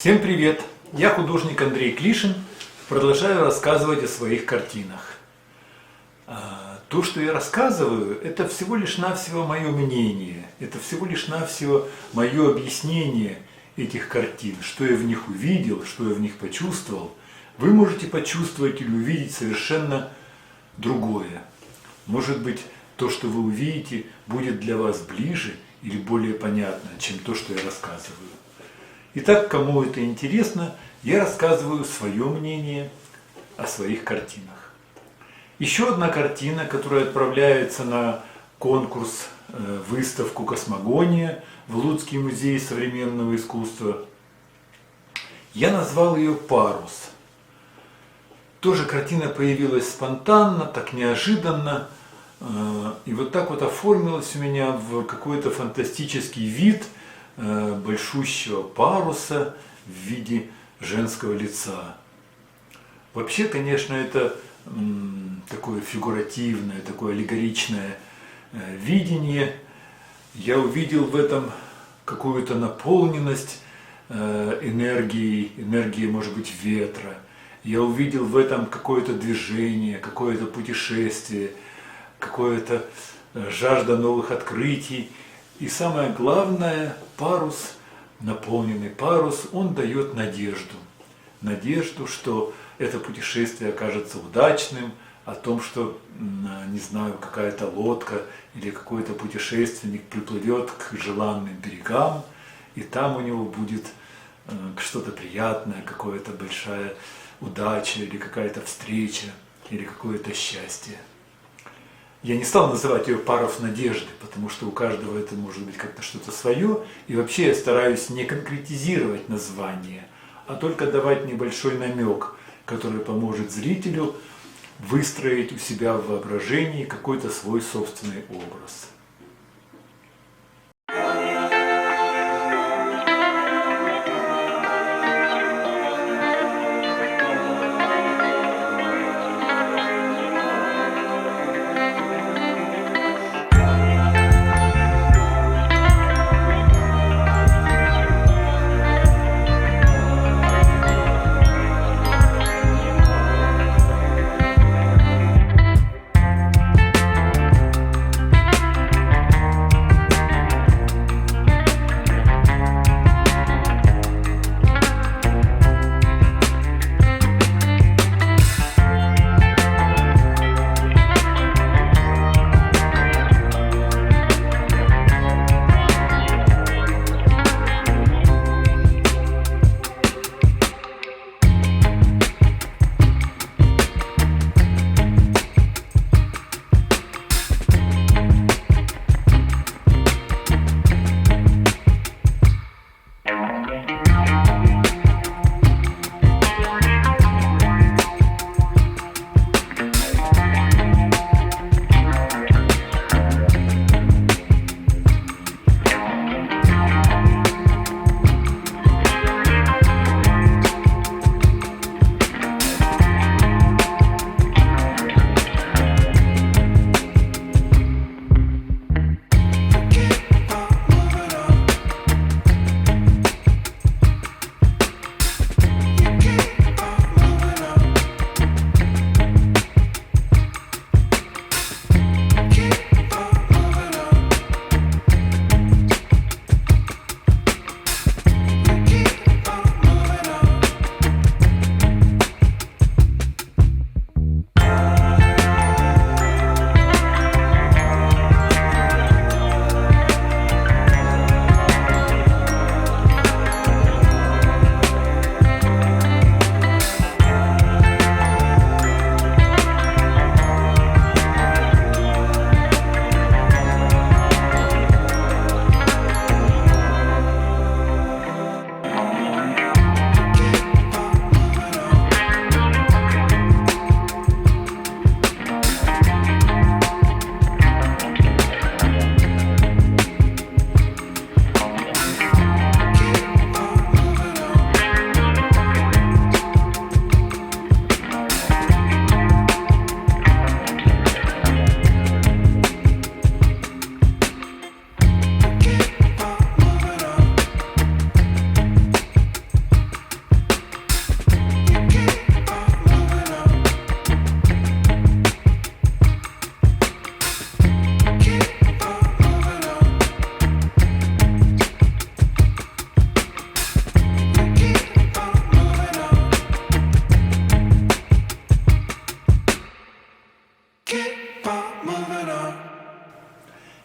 Всем привет! Я художник Андрей Клишин. Продолжаю рассказывать о своих картинах. А, То, что я рассказываю, это всего лишь навсего мое мнение, это всего лишь навсего мое объяснение этих картин, что я в них увидел, что я в них почувствовал. Вы можете почувствовать или увидеть совершенно другое. Может быть, то, что вы увидите, будет для вас ближе или более понятно, чем то, что я рассказываю. Итак, кому это интересно, я рассказываю свое мнение о своих картинах. Еще одна картина, которая отправляется на конкурс, э, выставку «Космогония» в Луцкий музей современного искусства. Я назвал ее «Парус». Тоже картина появилась спонтанно, так неожиданно. э, И вот так вот оформилась у меня в какой-то фантастический вид – большущего паруса в виде женского лица. Вообще, конечно, это такое фигуративное, такое аллегоричное э, видение. Я увидел в этом какую-то наполненность э, энергией, энергией, может быть, ветра. Я увидел в этом какое-то движение, какое-то путешествие, какое-то жажда новых открытий и самое главное, парус, наполненный парус, он дает надежду. Надежду, что это путешествие окажется удачным, о том, что, не знаю, какая-то лодка или какой-то путешественник приплывет к желанным берегам, и там у него будет э, что-то приятное, какая-то большая удача или какая-то встреча или какое-то счастье. Я не стал называть ее паров надежды, потому что у каждого это может быть как-то что-то свое. И вообще я стараюсь не конкретизировать название, а только давать небольшой намек, который поможет зрителю выстроить у себя в воображении какой-то свой собственный образ.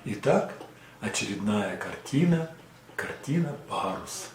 Итак, очередная картина, картина «Парус».